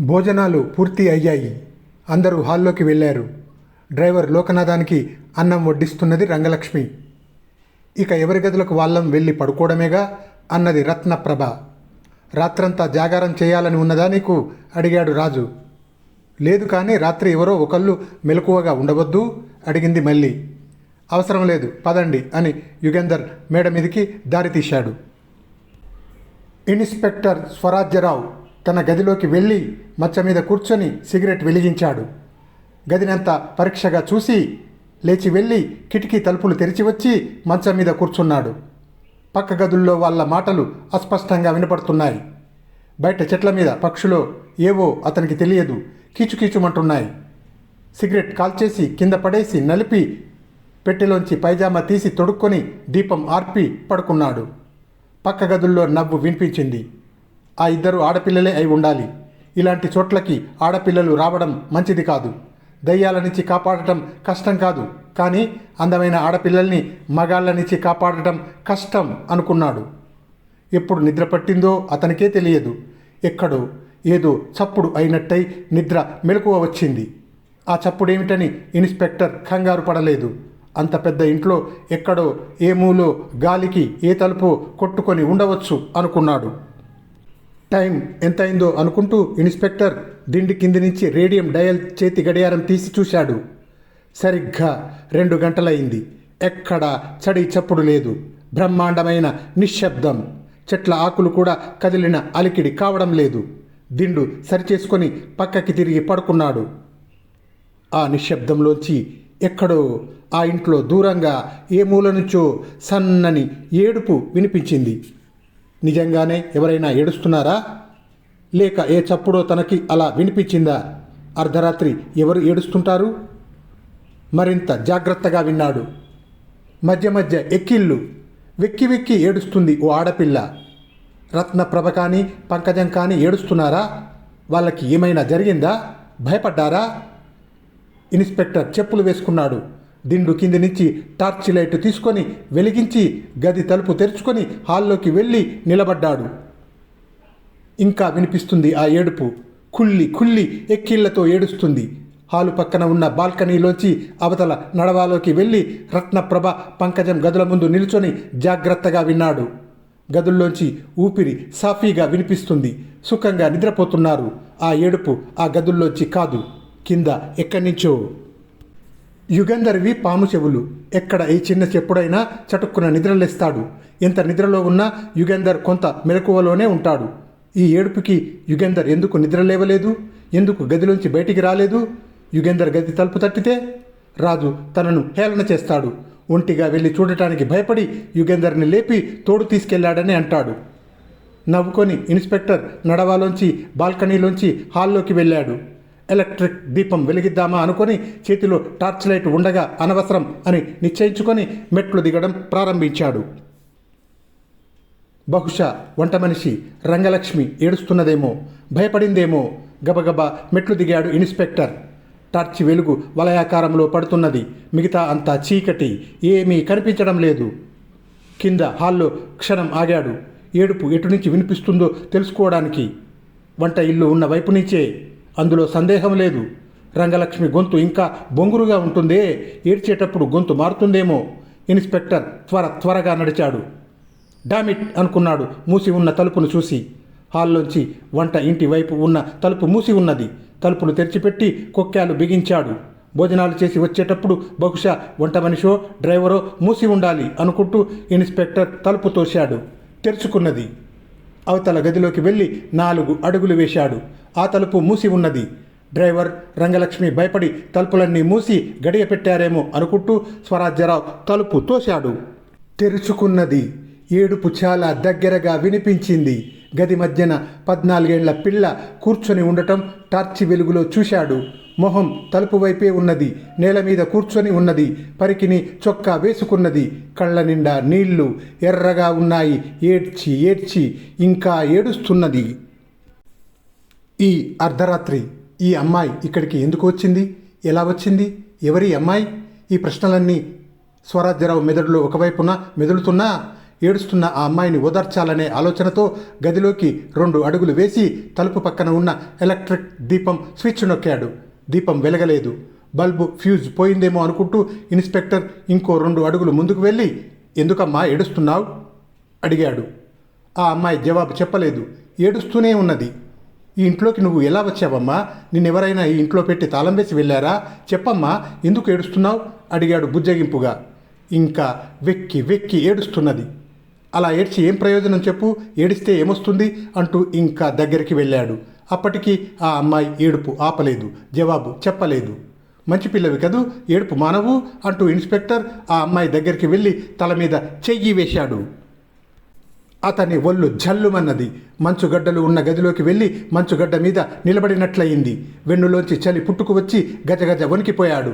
భోజనాలు పూర్తి అయ్యాయి. అందరూ హాల్లోకి వెళ్ళారు. డ్రైవర్ లోకనాథానికి అన్నం వడ్డిస్తున్నది రంగలక్ష్మి. ఇక ఎవరి గదులకు వాళ్ళం వెళ్ళి పడుకోవడమేగా? అన్నది రత్నప్రభ. రాత్రంతా జాగారం చేయాలని ఉన్నదా నీకు? అడిగాడు రాజు. లేదు కానీ రాత్రి ఎవరో ఒకళ్ళు మెలకువగా ఉండవద్దు? అడిగింది మళ్ళీ. అవసరం లేదు పదండి అని యుగేందర్ మేడ మీదికి దారితీశాడు ఇన్స్పెక్టర్ స్వరాజ్యరావు తన గదిలోకి వెళ్ళి మచ్చ మీద కూర్చొని సిగరెట్ వెలిగించాడు. గదినంతా పరీక్షగా చూసి లేచి వెళ్ళి కిటికీ తలుపులు తెరిచి వచ్చి మంచం మీద కూర్చున్నాడు. పక్క గదుల్లో వాళ్ళ మాటలు అస్పష్టంగా వినపడుతున్నాయి. బయట చెట్ల మీద పక్షులో ఏవో అతనికి తెలియదు. కీచుకీచుమంటున్నాయి. సిగరెట్ కాల్చేసి కింద పడేసి నలిపి పెట్టెలోంచి పైజామా తీసి తొడుక్కొని దీపం ఆర్పి పడుకున్నాడు. పక్క గదుల్లో నవ్వు వినిపించింది. ఆ ఇద్దరు ఆడపిల్లలే అయి ఉండాలి. ఇలాంటి చోట్లకి ఆడపిల్లలు రావడం మంచిది కాదు. దయ్యాల నుంచి కాపాడటం కష్టం కాదు. కానీ అందమైన ఆడపిల్లల్ని మగాళ్ళ నుంచి కాపాడటం కష్టం అనుకున్నాడు. ఎప్పుడు నిద్ర పట్టిందో అతనికే తెలియదు. ఎక్కడో ఏదో చప్పుడు అయినట్టై నిద్ర మెలకువ వచ్చింది. ఆ చప్పుడేమిటని ఇన్స్పెక్టర్ కంగారు పడలేదు. అంత పెద్ద ఇంట్లో ఎక్కడో ఏ మూలో గాలికి ఏ తలుపు కొట్టుకొని ఉండవచ్చు అనుకున్నాడు. టైం ఎంత అయిందో అనుకుంటూ ఇన్స్పెక్టర్ దిండి కింది నుంచి రేడియం డయల్ చేతి గడియారం తీసి చూశాడు. సరిగ్గా రెండు గంటలైంది. ఎక్కడ చడి చప్పుడు లేదు. బ్రహ్మాండమైన నిశ్శబ్దం. చెట్ల ఆకులు కూడా కదిలిన అలికిడి కావడం లేదు. దిండు సరిచేసుకొని పక్కకి తిరిగి పడుకున్నాడు. ఆ నిశ్శబ్దంలోంచి ఎక్కడో ఆ ఇంట్లో దూరంగా ఏ మూల నుంచో సన్నని ఏడుపు వినిపించింది. నిజంగానే ఎవరైనా ఏడుస్తున్నారా? లేక ఏ చప్పుడో తనకి అలా వినిపించిందా? అర్ధరాత్రి ఎవరు ఏడుస్తుంటారు? మరింత జాగ్రత్తగా విన్నాడు. మధ్య మధ్య ఎక్కిళ్ళు. వెక్కి వెక్కి ఏడుస్తుంది ఓ ఆడపిల్ల. రత్నప్రభ కానీ పంకజం కానీ ఏడుస్తున్నారా? వాళ్ళకి ఏమైనా జరిగిందా? భయపడ్డారా? ఇన్స్పెక్టర్ చెప్పులు వేసుకున్నాడు. దిండు కింది నుంచి టార్చ్ లైట్ తీసుకొని వెలిగించి గది తలుపు తెరుచుకొని హాల్లోకి వెళ్ళి నిలబడ్డాడు. ఇంకా వినిపిస్తుంది ఆ ఏడుపు. కుళ్ళి కుళ్ళి ఎక్కిళ్ళతో ఏడుస్తుంది. హాలు పక్కన ఉన్న బాల్కనీలోంచి అవతల నడవాలోకి వెళ్ళి రత్నప్రభ పంకజం గదుల ముందు నిల్చొని జాగ్రత్తగా విన్నాడు. గదుల్లోంచి ఊపిరి సాఫీగా వినిపిస్తుంది. సుఖంగా నిద్రపోతున్నారు. ఆ ఏడుపు ఆ గదుల్లోంచి కాదు. కింద ఎక్కడి నుంచో యుగంధర్వి పాము చెవులు. ఎక్కడ ఈ చిన్న చెప్పుడైనా చటుక్కున నిద్రలేస్తాడు. ఎంత నిద్రలో ఉన్నా యుగంధర్ కొంత మెలకువలోనే ఉంటాడు. ఈ ఏడుపుకి యుగంధర్ ఎందుకు నిద్రలేవలేదు? ఎందుకు గదిలోంచి బయటికి రాలేదు? యుగంధర్ గది తలుపు తట్టితే రాజు తనను హేళన చేస్తాడు. ఒంటిగా వెళ్ళి చూడటానికి భయపడి యుగంధర్ని లేపి తోడు తీసుకెళ్ళాడని అంటాడు. నవ్వుకొని ఇన్స్పెక్టర్ నడవాలోంచి బాల్కనీలోంచి హాల్లోకి వెళ్ళాడు. ఎలక్ట్రిక్ దీపం వెలిగిద్దామా అనుకొని చేతిలో టార్చ్ లైట్ ఉండగా అనవసరం అని నిశ్చయించుకొని మెట్లు దిగడం ప్రారంభించాడు. బహుశా వంట మనిషి రంగలక్ష్మి ఏడుస్తున్నదేమో భయపడిందేమో. గబగబా మెట్లు దిగాడు ఇన్స్పెక్టర్. టార్చి వెలుగు వలయాకారంలో పడుతున్నది. మిగతా అంతా చీకటి. ఏమీ కనిపించడం లేదు. కింద హాల్లో క్షణం ఆగాడు. ఏడుపు ఎటు నుంచి వినిపిస్తుందో తెలుసుకోవడానికి. వంట ఇల్లు ఉన్న వైపు నుంచే అందులో సందేహం లేదు. రంగలక్ష్మి గొంతు ఇంకా బొంగురుగా ఉంటుందే. ఏడ్చేటప్పుడు గొంతు మారుతుందేమో. ఇన్స్పెక్టర్ త్వర త్వరగా నడిచాడు. డామిట్ అనుకున్నాడు. మూసి ఉన్న తలుపును చూసి. హాల్లోంచి వంట ఇంటి వైపు ఉన్న తలుపు మూసి ఉన్నది. తలుపులు తెరిచిపెట్టి కొక్కాలు బిగించాడు. భోజనాలు చేసి వచ్చేటప్పుడు బహుశా వంట మనిషో డ్రైవరో మూసి ఉండాలి అనుకుంటూ ఇన్స్పెక్టర్ తలుపు తోశాడు. తెరుచుకున్నది. అవతల గదిలోకి వెళ్ళి నాలుగు అడుగులు వేశాడు. ఆ తలుపు మూసి ఉన్నది. డ్రైవర్ రంగలక్ష్మి భయపడి తలుపులన్నీ మూసి గడియ పెట్టారేమో అనుకుంటూ స్వరాజ్యరావు తలుపు తోశాడు. తెరుచుకున్నది. ఏడుపు చాలా దగ్గరగా వినిపించింది. గది మధ్యన పద్నాలుగేళ్ళ పిల్ల కూర్చొని ఉండటం టార్చి వెలుగులో చూశాడు. మొహం తలుపు వైపే ఉన్నది. నేల మీద కూర్చొని ఉన్నది. పరికిని చొక్కా వేసుకున్నది. కళ్ళ నిండా నీళ్ళు ఎర్రగా ఉన్నాయి. ఏడ్చి ఏడ్చి ఇంకా ఏడుస్తున్నది. ఈ అర్ధరాత్రి ఈ అమ్మాయి ఇక్కడికి ఎందుకు వచ్చింది? ఎలా వచ్చింది? ఎవరి అమ్మాయి? ఈ ప్రశ్నలన్నీ స్వరాజ్యరావు మెదడులో ఒకవైపున మెదులుతున్నా ఏడుస్తున్న ఆ అమ్మాయిని ఓదార్చాలనే ఆలోచనతో గదిలోకి రెండు అడుగులు వేసి తలుపు పక్కన ఉన్న ఎలక్ట్రిక్ దీపం స్విచ్ నొక్కాడు. దీపం వెలగలేదు. బల్బు ఫ్యూజ్ పోయిందేమో అనుకుంటూ ఇన్స్పెక్టర్ ఇంకో రెండు అడుగులు ముందుకు వెళ్ళి ఎందుకమ్మా ఏడుస్తున్నావు? అడిగాడు. ఆ అమ్మాయి జవాబు చెప్పలేదు. ఏడుస్తూనే ఉన్నది. ఈ ఇంట్లోకి నువ్వు ఎలా వచ్చావమ్మా? నిన్నెవరైనా ఈ ఇంట్లో పెట్టి తాళం వేసి వెళ్ళారా? చెప్పమ్మా ఎందుకు ఏడుస్తున్నావు? అడిగాడు బుజ్జగింపుగా. ఇంకా వెక్కి వెక్కి ఏడుస్తున్నది. అలా ఏడ్చి ఏం ప్రయోజనం చెప్పు? ఏడిస్తే ఏమొస్తుంది? అంటూ ఇంకా దగ్గరికి వెళ్ళాడు. అప్పటికి ఆ అమ్మాయి ఏడుపు ఆపలేదు. జవాబు చెప్పలేదు. మంచి పిల్లవి కదూ? ఏడుపు మానవు? అంటూ ఇన్స్పెక్టర్ ఆ అమ్మాయి దగ్గరికి వెళ్ళి తల మీద చెయ్యి వేశాడు. అతని ఒళ్ళు జల్లుమన్నది. మంచుగడ్డలు ఉన్న గదిలోకి వెళ్ళి మంచుగడ్డ మీద నిలబడినట్లయింది. వెన్నులోంచి చలి పుట్టుకు వచ్చి గజగజ వణికిపోయాడు.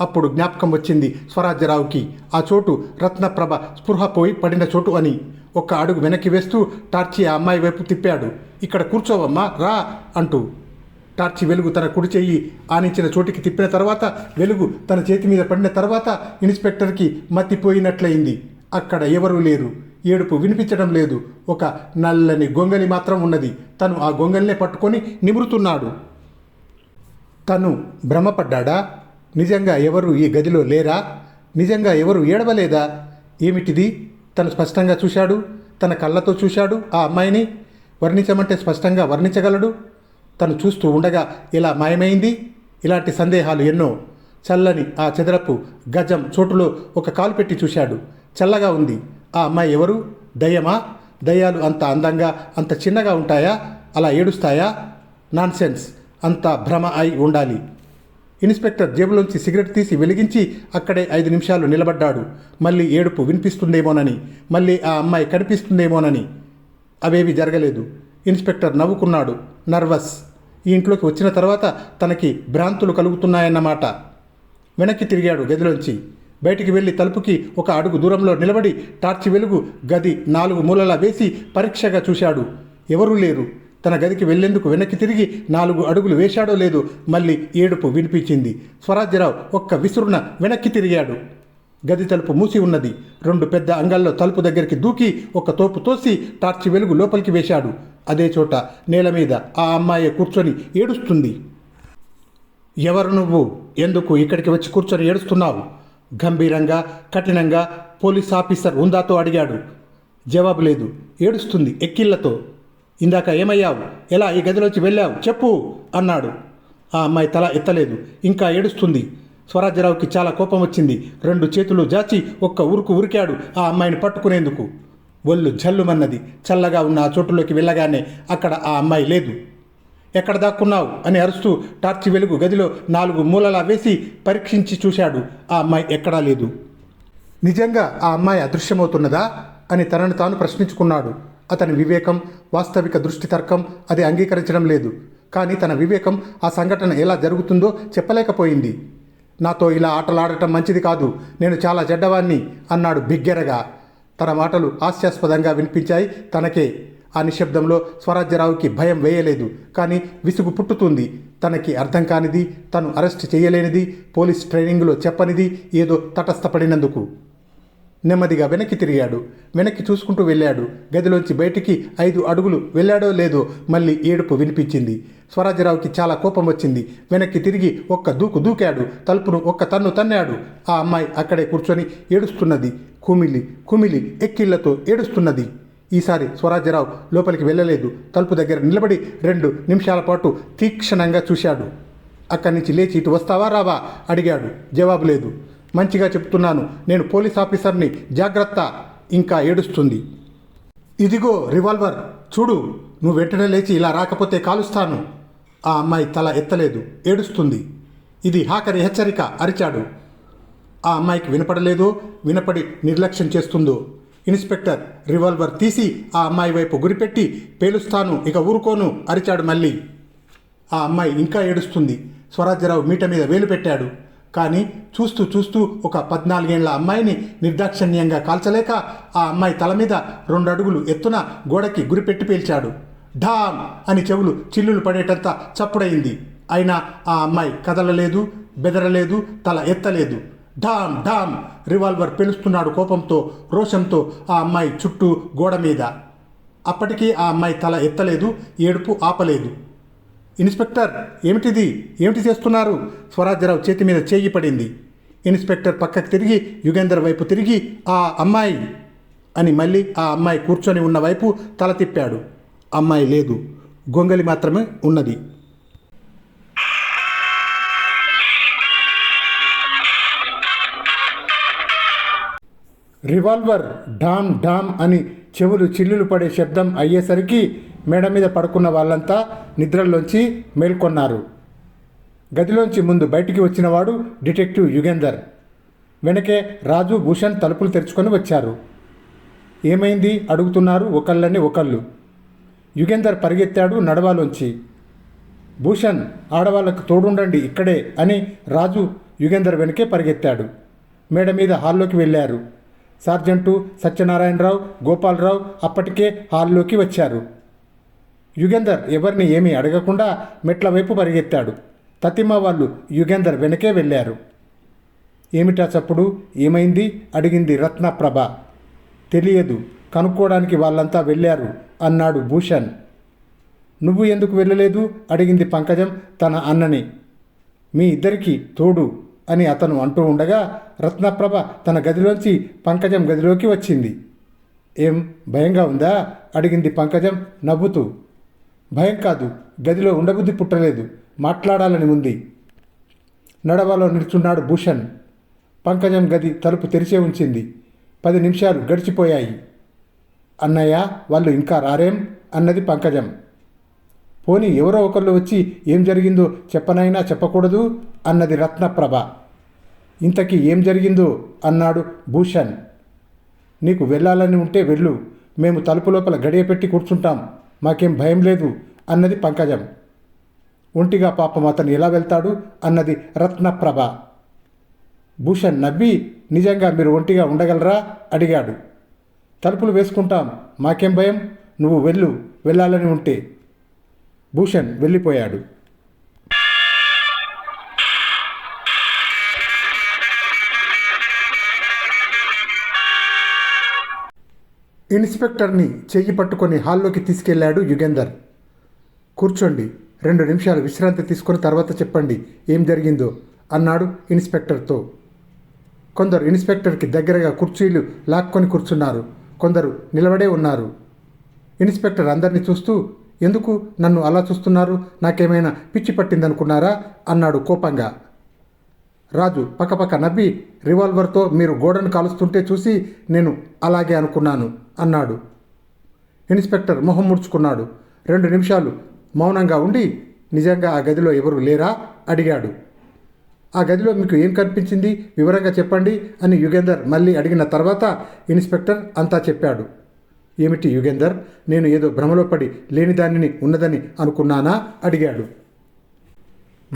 అప్పుడు జ్ఞాపకం వచ్చింది స్వరాజ్యరావుకి. ఆ చోటు రత్నప్రభ స్పృహ పోయి పడిన చోటు అని. ఒక్క అడుగు వెనక్కి వేస్తూ టార్చి ఆ అమ్మాయి వైపు తిప్పాడు. ఇక్కడ కూర్చోవమ్మా రా అంటూ. టార్చి వెలుగు తన కుడి చెయ్యి ఆనించిన చోటికి తిప్పిన తర్వాత వెలుగు తన చేతి మీద పడిన తర్వాత ఇన్స్పెక్టర్కి మత్తిపోయినట్లయింది అక్కడ ఎవరూ లేరు. ఏడుపు వినిపించడం లేదు. ఒక నల్లని గొంగలి మాత్రం ఉన్నది. తను ఆ గొంగలినే పట్టుకొని నిమురుతున్నాడు. తను భ్రమపడ్డాడా? నిజంగా ఎవరు ఈ గదిలో లేరా? నిజంగా ఎవరు ఏడవలేదా? ఏమిటిది? తను స్పష్టంగా చూశాడు. తన కళ్ళతో చూశాడు ఆ అమ్మాయిని. వర్ణించమంటే స్పష్టంగా వర్ణించగలడు? తను చూస్తూ ఉండగా ఇలా మాయమైంది? ఇలాంటి సందేహాలు ఎన్నో. చల్లని ఆ చెదరపు గజం చోటులో ఒక కాలు పెట్టి చూశాడు. చల్లగా ఉంది. ఆ అమ్మాయి ఎవరు? దయ్యమా? దయ్యాలు అంత అందంగా అంత చిన్నగా ఉంటాయా? అలా ఏడుస్తాయా? నాన్సెన్స్. అంత భ్రమ అయి ఉండాలి. ఇన్స్పెక్టర్ జేబులోంచి సిగరెట్ తీసి వెలిగించి అక్కడే ఐదు నిమిషాలు నిలబడ్డాడు. మళ్ళీ ఏడుపు వినిపిస్తుందేమోనని మళ్ళీ ఆ అమ్మాయి కనిపిస్తుందేమోనని. అవేవి జరగలేదు. ఇన్స్పెక్టర్ నవ్వుకున్నాడు. నర్వస్. ఈ ఇంట్లోకి వచ్చిన తర్వాత తనకి భ్రాంతులు కలుగుతున్నాయన్నమాట. వెనక్కి తిరిగాడు గదిలోంచి. బయటికి వెళ్ళి తలుపుకి ఒక అడుగు దూరంలో నిలబడి టార్చి వెలుగు గది నాలుగు మూలలా వేసి పరీక్షగా చూశాడు. ఎవరూ లేరు. తన గదికి వెళ్ళేందుకు వెనక్కి తిరిగి నాలుగు అడుగులు వేశాడో లేదో మళ్ళీ ఏడుపు వినిపించింది. స్వరాజ్యరావు ఒక్క విసురున వెనక్కి తిరిగాడు. గది తలుపు మూసి ఉన్నది. రెండు పెద్ద అంగాల్లో తలుపు దగ్గరికి దూకి ఒక తోపు తోసి టార్చి వెలుగు లోపలికి వేశాడు. అదే చోట నేల మీద ఆ అమ్మాయి కూర్చొని ఏడుస్తుంది. ఎవరు నువ్వు? ఎందుకు ఇక్కడికి వచ్చి కూర్చొని ఏడుస్తున్నావు? గంభీరంగా కఠినంగా పోలీస్ ఆఫీసర్ ఉందాతో అడిగాడు. జవాబు లేదు. ఏడుస్తుంది ఎక్కిళ్ళతో ఇందాక ఏమయ్యావు? ఎలా ఈ గదిలోంచి వెళ్ళావు? చెప్పు అన్నాడు. ఆ అమ్మాయి తల ఎత్తలేదు. ఇంకా ఏడుస్తుంది. స్వరాజ్యరావుకి చాలా కోపం వచ్చింది. రెండు చేతులు జాచి ఒక్క ఉరుకు ఉరికాడు ఆ అమ్మాయిని పట్టుకునేందుకు. ఒళ్ళు జల్లుమన్నది. చల్లగా ఉన్న ఆ చోటులోకి వెళ్ళగానే అక్కడ ఆ అమ్మాయి లేదు. ఎక్కడ దాక్కున్నావు అని అరుస్తూ టార్చి వెలుగు గదిలో నాలుగు మూలలా వేసి పరీక్షించి చూశాడు. ఆ అమ్మాయి ఎక్కడా లేదు. నిజంగా ఆ అమ్మాయి అదృశ్యమవుతున్నదా అని తనను తాను ప్రశ్నించుకున్నాడు. అతని వివేకం వాస్తవిక దృష్టి తర్కం అది అంగీకరించడం లేదు. కానీ తన వివేకం ఆ సంఘటన ఎలా జరుగుతుందో చెప్పలేకపోయింది. నాతో ఇలా ఆటలాడటం మంచిది కాదు. నేను చాలా చెడ్డవాణ్ణి అన్నాడు బిగ్గెరగా. తన మాటలు హాస్యాస్పదంగా వినిపించాయి తనకే. ఆ నిశ్శబ్దంలో స్వరాజ్యరావుకి భయం వేయలేదు. కానీ విసుగు పుట్టుతుంది. తనకి అర్థం కానిది తను అరెస్ట్ చేయలేనిది పోలీస్ ట్రైనింగ్లో చెప్పనిది ఏదో తటస్థపడినందుకు. నెమ్మదిగా వెనక్కి తిరిగాడు. వెనక్కి చూసుకుంటూ వెళ్ళాడు. గదిలోంచి బయటికి ఐదు అడుగులు వెళ్ళాడో లేదో మళ్ళీ ఏడుపు వినిపించింది. స్వరాజ్యరావుకి చాలా కోపం వచ్చింది. వెనక్కి తిరిగి ఒక్క దూకు దూకాడు. తలుపును ఒక్క తన్ను తన్నాడు. ఆ అమ్మాయి అక్కడే కూర్చొని ఏడుస్తున్నది. కుమిలి కుమిలి ఎక్కిళ్ళతో ఏడుస్తున్నది. ఈసారి స్వరాజ్యరావు లోపలికి వెళ్ళలేదు. తలుపు దగ్గర నిలబడి రెండు నిమిషాల పాటు తీక్షణంగా చూశాడు. అక్కడి నుంచి లేచి ఇటు వస్తావా రావా? అడిగాడు. జవాబు లేదు. మంచిగా చెప్తున్నాను. నేను పోలీస్ ఆఫీసర్ని. జాగ్రత్త. ఇంకా ఏడుస్తుంది. ఇదిగో రివాల్వర్. చూడు. నువ్వు వెంటనే లేచి ఇలా రాకపోతే కాలుస్తాను. ఆ అమ్మాయి తల ఎత్తలేదు. ఏడుస్తుంది. ఇది హాకరి హెచ్చరిక అరిచాడు. ఆ అమ్మాయికి వినపడలేదో వినపడి నిర్లక్ష్యం చేస్తుందో ఇన్స్పెక్టర్ రివాల్వర్ తీసి ఆ అమ్మాయి వైపు గురిపెట్టి పేలుస్తాను ఇక ఊరుకోను అరిచాడు మళ్ళీ. ఆ అమ్మాయి ఇంకా ఏడుస్తుంది. స్వరాజ్యరావు మీట మీద వేలు పెట్టాడు. కానీ చూస్తూ చూస్తూ ఒక పద్నాలుగేళ్ళ అమ్మాయిని నిర్దాక్షిణ్యంగా కాల్చలేక ఆ అమ్మాయి తల మీద రెండు అడుగులు ఎత్తున గోడకి గురిపెట్టి పేల్చాడు. ఢామ్! అని చెవులు చిల్లులు పడేటంత చప్పుడయింది. అయినా ఆ అమ్మాయి కదలలేదు బెదరలేదు తల ఎత్తలేదు. డామ్ డామ్ రివాల్వర్ పిలుస్తున్నాడు కోపంతో రోషంతో ఆ అమ్మాయి చుట్టూ గోడ మీద. అప్పటికీ ఆ అమ్మాయి తల ఎత్తలేదు ఏడుపు ఆపలేదు. ఇన్స్పెక్టర్ ఏమిటిది? ఏమిటి చేస్తున్నారు? స్వరాజ్యరావు చేతి మీద చేయి పడింది. ఇన్స్పెక్టర్ పక్కకు తిరిగి యుగేందర్ వైపు తిరిగి ఆ అమ్మాయి అని మళ్ళీ ఆ అమ్మాయి కూర్చొని ఉన్న వైపు తల తిప్పాడు. అమ్మాయి లేదు గొంగలి మాత్రమే ఉన్నది. రివాల్వర్ డామ్ డామ్ అని చెవులు చిల్లులు పడే శబ్దం అయ్యేసరికి మేడ మీద పడుకున్న వాళ్ళంతా నిద్రలోంచి మేల్కొన్నారు. గదిలోంచి ముందు బయటికి వచ్చినవాడు డిటెక్టివ్ యుగేందర్. వెనకే రాజు భూషణ్ తలుపులు తెరుచుకొని వచ్చారు. ఏమైంది? అడుగుతున్నారు ఒకళ్ళని ఒకళ్ళు. యుగేందర్ పరిగెత్తాడు నడవాలోంచి. భూషణ్ ఆడవాళ్ళకు తోడుండండి ఇక్కడే అని రాజు యుగేందర్ వెనకే పరిగెత్తాడు. మేడ మీద హాల్లోకి వెళ్ళారు. సార్జెంటు సత్యనారాయణరావు గోపాలరావు అప్పటికే హాల్లోకి వచ్చారు. యుగేందర్ ఎవరిని ఏమీ అడగకుండా మెట్ల వైపు పరిగెత్తాడు. తతిమ వాళ్ళు యుగేందర్ వెనకే వెళ్ళారు. ఏమిటా చప్పుడు? ఏమైంది? అడిగింది రత్నప్రభ. తెలియదు. కనుక్కోవడానికి వాళ్ళంతా వెళ్ళారు అన్నాడు భూషణ్. నువ్వు ఎందుకు వెళ్ళలేదు? అడిగింది పంకజం తన అన్నని. మీ ఇద్దరికీ తోడు అని అతను అంటూ ఉండగా రత్నప్రభ తన గదిలోంచి పంకజం గదిలోకి వచ్చింది. ఏం భయంగా ఉందా? అడిగింది పంకజం నవ్వుతూ. భయం కాదు గదిలో ఉండబుద్ధి పుట్టలేదు మాట్లాడాలని ఉంది. నడవలో నిల్చున్నాడు భూషణ్. పంకజం గది తలుపు తెరిచే ఉంచింది. పది నిమిషాలు గడిచిపోయాయి. అన్నయ్య వాళ్ళు ఇంకా రారేం? అన్నది పంకజం. పోనీ ఎవరో ఒకళ్ళు వచ్చి ఏం జరిగిందో చెప్పనైనా చెప్పకూడదు? అన్నది రత్నప్రభ. ఇంతకీ ఏం జరిగిందో అన్నాడు భూషణ్. నీకు వెళ్ళాలని ఉంటే వెళ్ళు. మేము తలుపు లోపల గడియ పెట్టి కూర్చుంటాం. మాకేం భయం లేదు అన్నది పంకజం. ఒంటిగా పాపం అతను ఎలా వెళ్తాడు అన్నది రత్నప్రభ. భూషణ్ నవ్వి నిజంగా మీరు ఒంటిగా ఉండగలరా? అడిగాడు. తలుపులు వేసుకుంటాం. మాకేం భయం? నువ్వు వెళ్ళు. వెళ్ళాలని ఉంటే. భూషణ్ వెళ్ళిపోయాడు. ఇన్స్పెక్టర్ని చెయ్యి పట్టుకొని హాల్లోకి తీసుకెళ్ళాడు యుగేందర్. కూర్చోండి రెండు నిమిషాలు విశ్రాంతి తీసుకుని తర్వాత చెప్పండి ఏం జరిగిందో అన్నాడు ఇన్స్పెక్టర్తో. కొందరు ఇన్స్పెక్టర్కి దగ్గరగా కుర్చీలు లాక్కొని కూర్చున్నారు కొందరు నిలబడే ఉన్నారు. ఇన్స్పెక్టర్ అందరినీ చూస్తూ ఎందుకు నన్ను అలా చూస్తున్నారు? నాకేమైనా పిచ్చి పట్టిందనుకున్నారా? అన్నాడు కోపంగా. రాజు పక్కపక్క నవ్వి రివాల్వర్తో మీరు గోడను కాలుస్తుంటే చూసి నేను అలాగే అనుకున్నాను అన్నాడు. ఇన్స్పెక్టర్ మొహం ముడుచుకున్నాడు. రెండు నిమిషాలు మౌనంగా ఉండి నిజంగా ఆ గదిలో ఎవరు లేరా? అడిగాడు. ఆ గదిలో మీకు ఏం కనిపించింది? వివరంగా చెప్పండి అని యుగేందర్ మళ్ళీ అడిగిన తర్వాత ఇన్స్పెక్టర్ అంతా చెప్పాడు. ఏమిటి యుగేందర్? నేను ఏదో భ్రమలో పడి లేని దానిని ఉన్నదని అనుకున్నానా? అడిగాడు.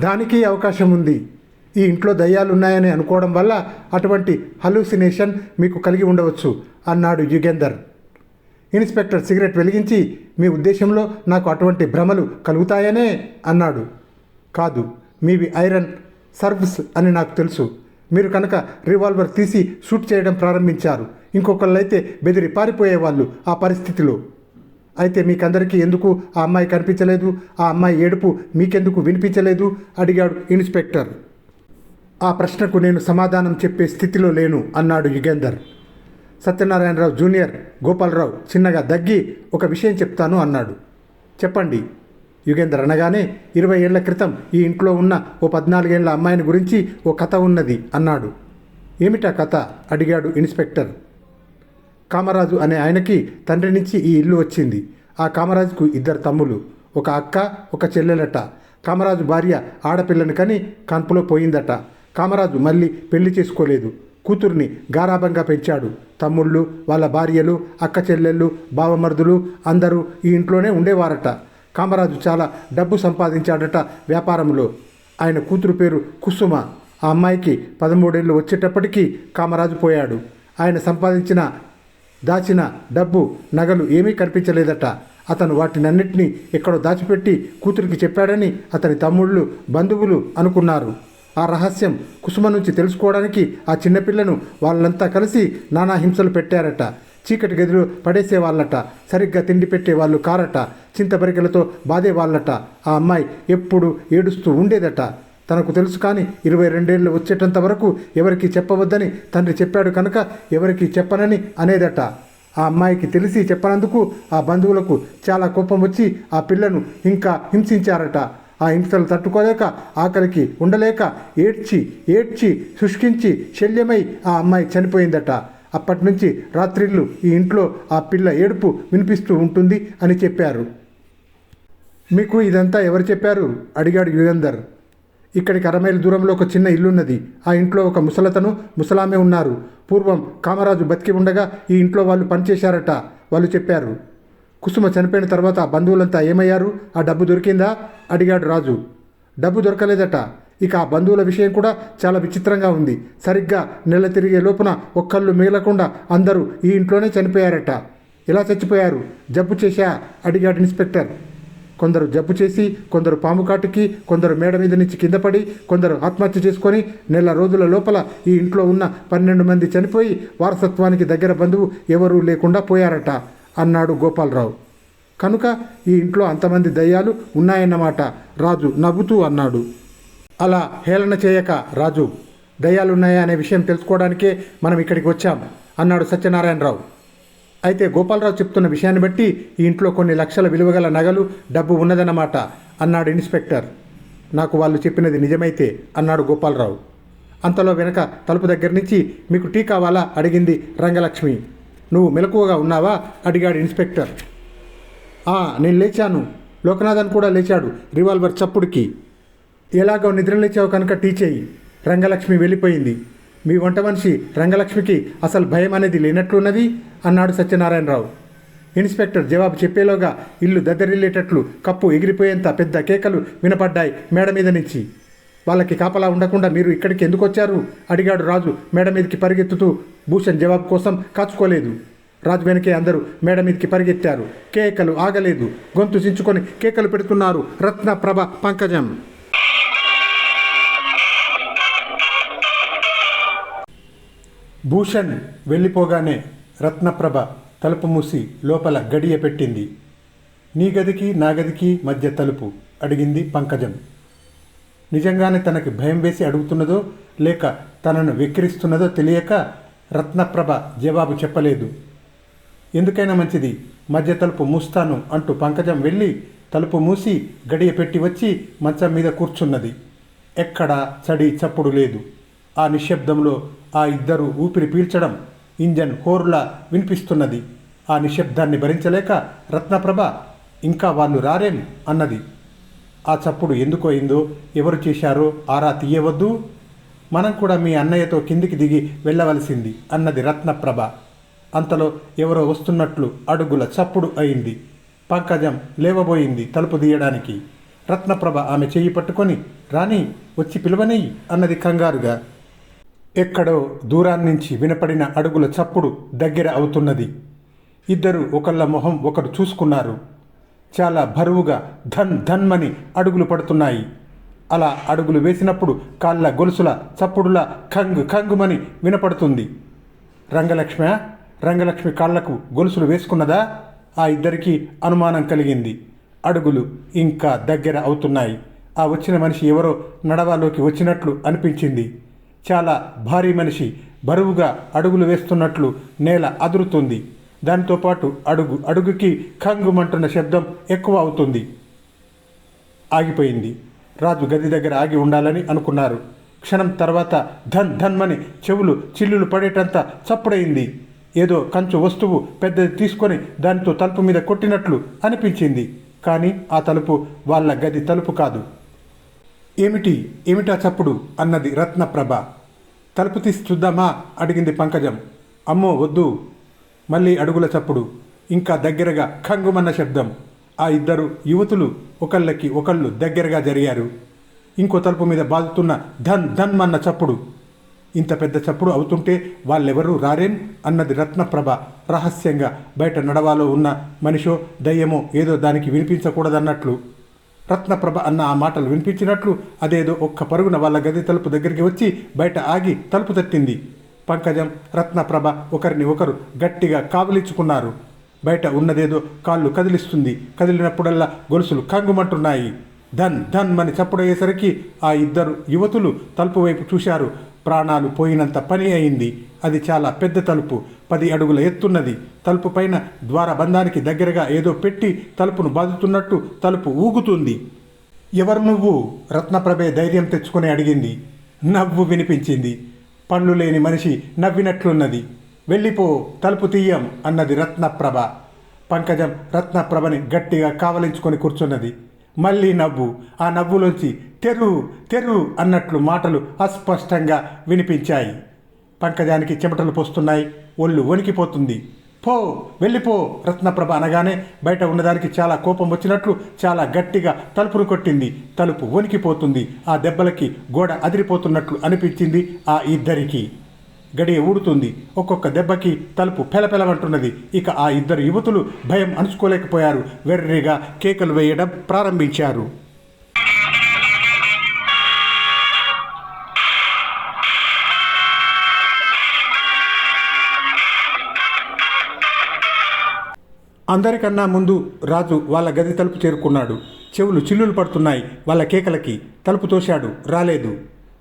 దానికి అవకాశం ఉంది ఈ ఇంట్లో దయ్యాలున్నాయని అనుకోవడం వల్ల అటువంటి హలూసినేషన్ మీకు కలిగి ఉండవచ్చు అన్నాడు యుగేందర్. ఇన్స్పెక్టర్ సిగరెట్ వెలిగించి మీ ఉద్దేశంలో నాకు అటువంటి భ్రమలు కలుగుతాయనే అన్నాడు. కాదు మీవి ఐరన్ సర్వ్స్ అని నాకు తెలుసు. మీరు కనుక రివాల్వర్ తీసి షూట్ చేయడం ప్రారంభించారు. ఇంకొకళ్ళైతే బెదిరి పారిపోయేవాళ్ళు ఆ పరిస్థితిలో. అయితే మీకందరికీ ఎందుకు ఆ అమ్మాయి కనిపించలేదు? ఆ అమ్మాయి ఏడుపు మీకెందుకు వినిపించలేదు? అడిగాడు ఇన్స్పెక్టర్. ఆ ప్రశ్నకు నేను సమాధానం చెప్పే స్థితిలో లేను అన్నాడు యుగేందర్. సత్యనారాయణరావు జూనియర్ గోపాలరావు చిన్నగా దగ్గి ఒక విషయం చెప్తాను అన్నాడు. చెప్పండి. యుగేందర్ అనగానే ఇరవై ఏళ్ళ క్రితం ఈ ఇంట్లో ఉన్న ఓ పద్నాలుగేళ్ళ అమ్మాయిని గురించి ఓ కథ ఉన్నది అన్నాడు. ఏమిటా కథ? అడిగాడు ఇన్స్పెక్టర్. కామరాజు అనే ఆయనకి తండ్రి నుంచి ఈ ఇల్లు వచ్చింది. ఆ కామరాజుకు ఇద్దరు తమ్ములు ఒక అక్క ఒక చెల్లెలట. కామరాజు భార్య ఆడపిల్లని కని కాన్పులో పోయిందట. కామరాజు మళ్ళీ పెళ్ళి చేసుకోలేదు. కూతుర్ని గారాభంగా పెంచాడు. తమ్ముళ్ళు వాళ్ళ భార్యలు అక్క చెల్లెళ్ళు బావమరుదులు అందరూ ఈ ఇంట్లోనే ఉండేవారట. కామరాజు చాలా డబ్బు సంపాదించాడట వ్యాపారంలో. ఆయన కూతురు పేరు కుసుమ. ఆ అమ్మాయికి పదమూడేళ్ళు వచ్చేటప్పటికీ కామరాజు పోయాడు. ఆయన సంపాదించిన దాచిన డబ్బు నగలు ఏమీ కనిపించలేదట. అతను వాటినన్నింటినీ ఎక్కడో దాచిపెట్టి కూతురికి చెప్పాడని అతని తమ్ముళ్ళు బంధువులు అనుకున్నారు. ఆ రహస్యం కుసుమ నుంచి తెలుసుకోవడానికి ఆ చిన్నపిల్లను వాళ్ళంతా కలిసి నానా హింసలు పెట్టారట. చీకటి గదిలో పడేసేవాళ్ళట సరిగ్గా తిండి పెట్టేవాళ్ళు కారట. చింతబరికలతో బాధేవాళ్ళట ఆ అమ్మాయి ఎప్పుడు ఏడుస్తూ ఉండేదట. తనకు తెలుసు కానీ ఇరవై రెండేళ్ళు వచ్చేటంత వరకు ఎవరికి చెప్పవద్దని తండ్రి చెప్పాడు కనుక ఎవరికి చెప్పనని అనేదట. ఆ అమ్మాయికి తెలిసి చెప్పనందుకు ఆ బంధువులకు చాలా కోపం వచ్చి ఆ పిల్లను ఇంకా హింసించారట. ఆ హింసలు తట్టుకోలేక ఆఖరికి ఉండలేక ఏడ్చి ఏడ్చి శుష్కించి శల్యమై ఆ అమ్మాయి చనిపోయిందట. అప్పటి నుంచి రాత్రిళ్ళు ఈ ఇంట్లో ఆ పిల్ల ఏడుపు వినిపిస్తూ ఉంటుంది అని చెప్పారు. మీకు ఇదంతా ఎవరు చెప్పారు? అడిగాడు యుగంధర్. ఇక్కడికి అరమైలు దూరంలో ఒక చిన్న ఇల్లున్నది. ఆ ఇంట్లో ఒక ముసలతను ముసలామే ఉన్నారు. పూర్వం కామరాజు బతికి ఉండగా ఈ ఇంట్లో వాళ్ళు పనిచేశారట వాళ్ళు చెప్పారు. కుసుమ చనిపోయిన తర్వాత బంధువులంతా ఏమయ్యారు? ఆ డబ్బు దొరికిందా? అడిగాడు రాజు. డబ్బు దొరకలేదట. ఇక ఆ బంధువుల విషయం కూడా చాలా విచిత్రంగా ఉంది. సరిగ్గా నెల తిరిగే లోపున ఒక్కళ్ళు మిగలకుండా అందరూ ఈ ఇంట్లోనే చనిపోయారట. ఇలా చచ్చిపోయారు? జబ్బు చేశా? అడిగాడు ఇన్స్పెక్టర్. కొందరు జబ్బు చేసి కొందరు పాము కాటుకి కొందరు మేడ మీద నుంచి కింద పడి కొందరు ఆత్మహత్య చేసుకొని నెల రోజుల లోపల ఈ ఇంట్లో ఉన్న పన్నెండు మంది చనిపోయి వారసత్వానికి దగ్గర బంధువు ఎవరూ లేకుండా పోయారట. అన్నాడు గోపాలరావు. కనుక ఈ ఇంట్లో అంతమంది దయ్యాలు ఉన్నాయన్నమాట రాజు నవ్వుతూ అన్నాడు. అలా హేళన చేయక రాజు దయ్యాలున్నాయా అనే విషయం తెలుసుకోవడానికే మనం ఇక్కడికి వచ్చాం అన్నాడు సత్యనారాయణరావు. అయితే గోపాలరావు చెప్తున్న విషయాన్ని బట్టి ఈ ఇంట్లో కొన్ని లక్షల విలువగల నగలు డబ్బు ఉన్నదన్నమాట అన్నాడు ఇన్స్పెక్టర్. నాకు వాళ్ళు చెప్పినది నిజమైతే అన్నాడు గోపాలరావు. అంతలో వెనక తలుపు దగ్గర నుంచి మీకు టీ కావాలా అడిగింది రంగలక్ష్మి. నువ్వు మెలకువగా ఉన్నావా? అడిగాడు ఇన్స్పెక్టర్. "ఆ, నేను లేచాను. లోకనాథన్ కూడా లేచాడు రివాల్వర్ చప్పుడుకి. ఎలాగో నిద్ర లేచావు కనుక టీ చేయి. రంగలక్ష్మి వెళ్ళిపోయింది. మీ వంట మనిషి రంగలక్ష్మికి అసలు భయం అనేది లేనట్లున్నది? అన్నాడు సత్యనారాయణరావు. ఇన్స్పెక్టర్ జవాబు చెప్పేలోగా ఇల్లు దద్దరిల్లేటట్లు కప్పు ఎగిరిపోయేంత పెద్ద కేకలు వినపడ్డాయి మేడ మీద నుంచి. వాళ్ళకి కాపలా ఉండకుండా మీరు ఇక్కడికి ఎందుకు వచ్చారు? అడిగాడు రాజు మేడ మీదకి పరిగెత్తుతూ. భూషణ్ జవాబు కోసం కాచుకోలేదు. రాజు వెనకే అందరూ మేడ మీదకి పరిగెత్తారు. కేకలు ఆగలేదు. గొంతు చించుకొని కేకలు పెడుతున్నారు రత్న ప్రభ పంకజం. భూషణ్ వెళ్ళిపోగానే రత్నప్రభ తలుపు మూసి లోపల గడియ పెట్టింది. నీ గదికి నా గదికి మధ్య తలుపు అడిగింది పంకజం. నిజంగానే తనకి భయం వేసి అడుగుతున్నదో లేక తనను వెక్కిరిస్తున్నదో తెలియక రత్నప్రభ జవాబు చెప్పలేదు. ఎందుకైనా మంచిది. మధ్య తలుపు మూస్తాను అంటూ పంకజం వెళ్ళి తలుపు మూసి గడియ పెట్టి వచ్చి మంచం మీద కూర్చున్నది. ఎక్కడా చడి చప్పుడు లేదు. ఆ నిశ్శబ్దంలో ఆ ఇద్దరు ఊపిరి పీల్చడం ఇంజన్ హోర్లా వినిపిస్తున్నది. ఆ నిశ్శబ్దాన్ని భరించలేక రత్నప్రభ ఇంకా వాళ్ళు రారేం? అన్నది. ఆ చప్పుడు ఎందుకు అయిందో ఎవరు చేశారో ఆరా తీయవద్దు. మనం కూడా మీ అన్నయ్యతో కిందికి దిగి వెళ్ళవలసింది అన్నది రత్నప్రభ. అంతలో ఎవరో వస్తున్నట్లు అడుగుల చప్పుడు అయింది. పంకజం లేవబోయింది తలుపు తీయడానికి. రత్నప్రభ ఆమె చేయి పట్టుకొని రాణి వచ్చి పిలవనేయి అన్నది కంగారుగా. ఎక్కడో దూరాన్నించి వినపడిన అడుగుల చప్పుడు దగ్గర అవుతున్నది. ఇద్దరు ఒకళ్ళ మొహం ఒకరు చూసుకున్నారు. చాలా బరువుగా ధన్ ధన్మని అడుగులు పడుతున్నాయి. అలా అడుగులు వేసినప్పుడు కాళ్ళ గొలుసుల చప్పుడులా ఖంగ్ ఖంగుమని వినపడుతుంది. రంగలక్ష్మ రంగలక్ష్మి కాళ్ళకు గొలుసులు వేసుకున్నదా? ఆ ఇద్దరికీ అనుమానం కలిగింది. అడుగులు ఇంకా దగ్గర అవుతున్నాయి. ఆ వచ్చిన మనిషి ఎవరో నడవాలోకి వచ్చినట్లు అనిపించింది. చాలా భారీ మనిషి బరువుగా అడుగులు వేస్తున్నట్లు నేల అదురుతుంది. దాంతోపాటు అడుగు అడుగుకి ఖంగుమంటున్న శబ్దం ఎక్కువ అవుతుంది. ఆగిపోయింది. రాజు గది దగ్గర ఆగి ఉండాలని అనుకున్నారు. క్షణం తర్వాత ధన్ ధన్మని చెవులు చిల్లులు పడేటంత చప్పుడైంది. ఏదో కంచు వస్తువు పెద్దది తీసుకొని దానితో తలుపు మీద కొట్టినట్లు అనిపించింది. కానీ ఆ తలుపు వాళ్ళ గది తలుపు కాదు. ఏమిటి ఏమిటా చప్పుడు? అన్నది రత్నప్రభ. తలుపు తీసి చూద్దామా? అడిగింది పంకజం. అమ్మో వద్దు. మళ్ళీ అడుగుల చప్పుడు. ఇంకా దగ్గరగా ఖంగుమన్న శబ్దం. ఆ ఇద్దరు యువతులు ఒకళ్ళకి ఒకళ్ళు దగ్గరగా జరిగారు. ఇంకో తలుపు మీద బాదుతున్న ధన్ ధన్ మన్న చప్పుడు. ఇంత పెద్ద చప్పుడు అవుతుంటే వాళ్ళెవరూ రారేన్ అన్నది రత్నప్రభ రహస్యంగా బయట నడవాలో ఉన్న మనిషో దయ్యమో ఏదో దానికి వినిపించకూడదన్నట్లు. రత్నప్రభ అన్న ఆ మాటలు వినిపించినట్లు అదేదో ఒక్క పరుగున వాళ్ళ గది తలుపు దగ్గరికి వచ్చి బయట ఆగి తలుపు తట్టింది. పంకజం రత్నప్రభ ఒకరిని ఒకరు గట్టిగా కావలించుకున్నారు. బయట ఉన్నదేదో కాళ్ళు కదిలిస్తుంది. కదిలినప్పుడల్లా గొలుసులు కంగుమంటున్నాయి. ధన్ ధన్ అని చప్పుడయ్యేసరికి ఆ ఇద్దరు యువతులు తలుపు వైపు చూశారు. ప్రాణాలు పోయినంత పని అయింది. అది చాలా పెద్ద తలుపు. పది అడుగుల ఎత్తున్నది. తలుపు పైన ద్వారబంధానికి దగ్గరగా ఏదో పెట్టి తలుపును బాదుతున్నట్టు తలుపు ఊగుతుంది. ఎవరు నువ్వు? రత్నప్రభే ధైర్యం తెచ్చుకొని అడిగింది. నవ్వు వినిపించింది. పళ్ళు లేని మనిషి నవ్వినట్లున్నది. వెళ్ళిపో తలుపు తీయం అన్నది రత్నప్రభ. పంకజం రత్నప్రభని గట్టిగా కావలించుకొని కూర్చున్నది. మళ్ళీ నవ్వు ఆ నవ్వులోంచి తెరు తెరు అన్నట్లు మాటలు అస్పష్టంగా వినిపించాయి. పంకజానికి చెమటలు పోస్తున్నాయి ఒళ్ళు వణికిపోతుంది. పో వెళ్ళిపో రత్నప్రభ అనగానే బయట ఉన్నదానికి చాలా కోపం వచ్చినట్లు చాలా గట్టిగా తలుపును కొట్టింది. తలుపు వణికిపోతుంది. ఆ దెబ్బలకి గోడ అదిరిపోతున్నట్లు అనిపించింది ఆ ఇద్దరికి. గడియ ఊడుతుంది. ఒక్కొక్క దెబ్బకి తలుపు పెలపెలవంటున్నది. ఇక ఆ ఇద్దరు యువతులు భయం అణుచుకోలేకపోయారు వెర్రిగా కేకలు వేయడం ప్రారంభించారు. అందరికన్నా ముందు రాజు వాళ్ళ గది తలుపు చేరుకున్నాడు. చెవులు చిల్లులు పడుతున్నాయి. వాళ్ళ కేకలకి తలుపు తోశాడు. రాలేదు.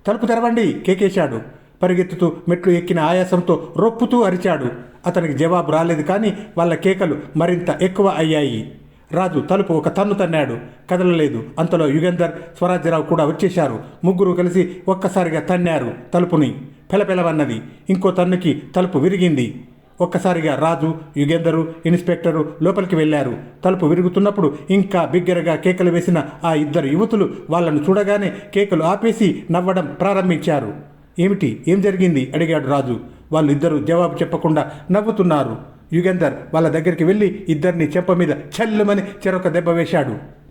తలుపు తెరవండి కేకేశాడు. పరిగెత్తుతూ మెట్లు ఎక్కిన ఆయాసంతో రొప్పుతూ అరిచాడు. అతనికి జవాబు రాలేదు కానీ వాళ్ళ కేకలు మరింత ఎక్కువ అయ్యాయి. రాజు తలుపు ఒక తన్ను తన్నాడు. కదలలేదు. అంతలో యుగంధర్ స్వరాజ్యరావు కూడా వచ్చేశారు. ముగ్గురు కలిసి ఒక్కసారిగా తన్నారు తలుపుని. పెలపెలవన్నది. ఇంకో తన్నుకి తలుపు విరిగింది. ఒక్కసారిగా రాజు యుగేందరు ఇన్స్పెక్టరు లోపలికి వెళ్ళారు. తలుపు విరుగుతున్నప్పుడు ఇంకా బిగ్గరగా కేకలు వేసిన ఆ ఇద్దరు యువతులు వాళ్ళను చూడగానే కేకలు ఆపేసి నవ్వడం ప్రారంభించారు. ఏమిటి? ఏం జరిగింది? అడిగాడు రాజు. వాళ్ళిద్దరూ జవాబు చెప్పకుండా నవ్వుతున్నారు. యుగేందర్ వాళ్ళ దగ్గరికి వెళ్ళి ఇద్దరిని చెంప మీద చల్లుమని చెరొక దెబ్బ వేశాడు.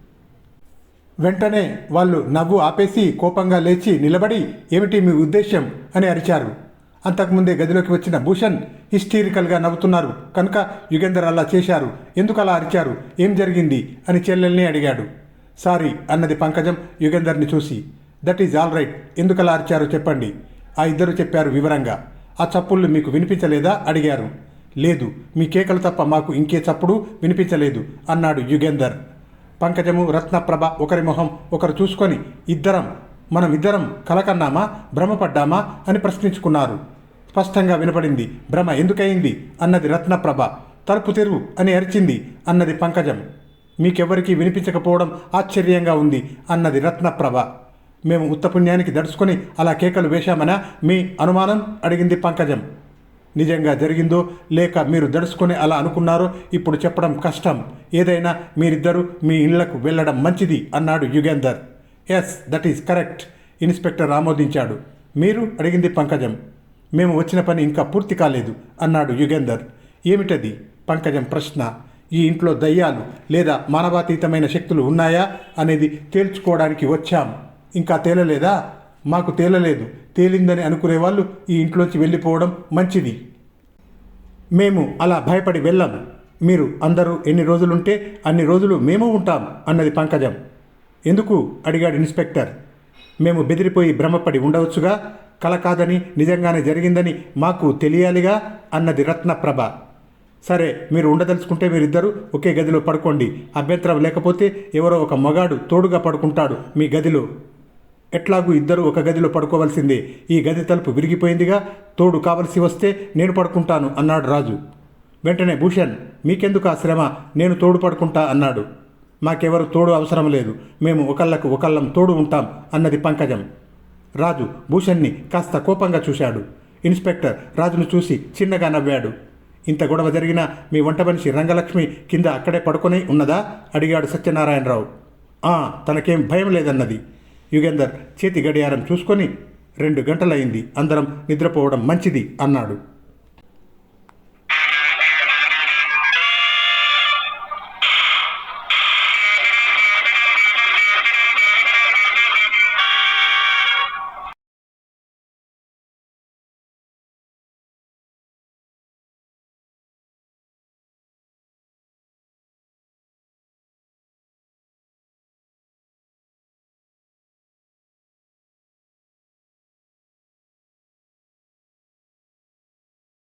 వెంటనే వాళ్ళు నవ్వు ఆపేసి కోపంగా లేచి నిలబడి ఏమిటి మీ ఉద్దేశ్యం? అని అరిచారు. అంతకుముందే గదిలోకి వచ్చిన భూషణ్ హిస్టీరికల్గా నవ్వుతున్నారు. కనుక యుగేందర్ అలా చేశారు. ఎందుకు అలా అరిచారు? ఏం జరిగింది? అని చెల్లెల్ని అడిగాడు. సారీ అన్నది పంకజం యుగేందర్ని చూసి. దట్ ఈజ్ ఆల్ రైట్ ఎందుకు అలా అరిచారో చెప్పండి. ఆ ఇద్దరు చెప్పారు వివరంగా. ఆ చప్పుళ్ళు మీకు వినిపించలేదా? అడిగారు. లేదు మీ కేకలు తప్ప మాకు ఇంకే చప్పుడు వినిపించలేదు అన్నాడు యుగేందర్. పంకజము రత్నప్రభ ఒకరి మొహం ఒకరు చూసుకొని ఇద్దరం మనం ఇద్దరం కలకన్నామా? భ్రమపడ్డామా? అని ప్రశ్నించుకున్నారు. స్పష్టంగా వినపడింది. భ్రమ ఎందుకయింది? అన్నది రత్నప్రభ. తలుపు తెరువు అని అరిచింది అన్నది పంకజం. మీకెవ్వరికీ వినిపించకపోవడం ఆశ్చర్యంగా ఉంది అన్నది రత్నప్రభ. మేము ఉత్తపుణ్యానికి దడుచుకొని అలా కేకలు వేశామనా? మీ అనుమానం? అడిగింది పంకజం. నిజంగా జరిగిందో లేక మీరు దడుచుకొని అలా అనుకున్నారో ఇప్పుడు చెప్పడం కష్టం. ఏదైనా మీరిద్దరూ మీ ఇళ్ళకు వెళ్ళడం మంచిది అన్నాడు Yugender. Yes that is correct inspector ఆమోదించాడు. మీరు? అడిగింది పంకజం. మేము వచ్చిన పని ఇంకా పూర్తి కాలేదు అన్నాడు యుగేందర్. ఏమిటది? పంకజం ప్రశ్న. ఈ ఇంట్లో దయ్యాలు లేదా మానవాతీతమైన శక్తులు ఉన్నాయా అనేది తేల్చుకోవడానికి వచ్చాం. ఇంకా తేలలేదా? మాకు తేలలేదు. తేలిందని అనుకునే వాళ్ళు ఈ ఇంట్లోంచి వెళ్ళిపోవడం మంచిది. మేము అలా భయపడి వెళ్ళాము మీరు అందరూ ఎన్ని రోజులుంటే అన్ని రోజులు మేము ఉంటాం అన్నది పంకజం. ఎందుకు? అడిగాడు ఇన్స్పెక్టర్. మేము బెదిరిపోయి భ్రమపడి ఉండవచ్చుగా? కల కాదని నిజంగానే జరిగిందని మాకు తెలియాలిగా అన్నది రత్నప్రభ. సరే మీరు ఉండదలుచుకుంటే మీరిద్దరూ ఒకే గదిలో పడుకోండి. అభ్యంతరం లేకపోతే ఎవరో ఒక మగాడు తోడుగా పడుకుంటాడు మీ గదిలో. ఎట్లాగూ ఇద్దరు ఒక గదిలో పడుకోవలసిందే. ఈ గది తలుపు విరిగిపోయిందిగా తోడు కావలసి వస్తే నేను పడుకుంటాను అన్నాడు రాజు. వెంటనే భూషణ్ మీకెందుకు ఆ శ్రమ? నేను తోడు పడుకుంటా అన్నాడు. మాకెవరు తోడు అవసరం లేదు. మేము ఒకళ్ళకు ఒకళ్ళం తోడు ఉంటాం అన్నది పంకజం. రాజు భూషణ్ని కాస్త కోపంగా చూశాడు. ఇన్స్పెక్టర్ రాజును చూసి చిన్నగా నవ్వాడు. ఇంత గొడవ జరిగిన మీ వంట మనిషి రంగలక్ష్మి కింద అక్కడే పడుకొని ఉన్నదా? అడిగాడు సత్యనారాయణరావు. ఆ తనకేం భయం లేదన్నది. యుగేందర్ చేతి గడియారం చూసుకొని రెండు గంటలయింది అందరం నిద్రపోవడం మంచిది అన్నాడు.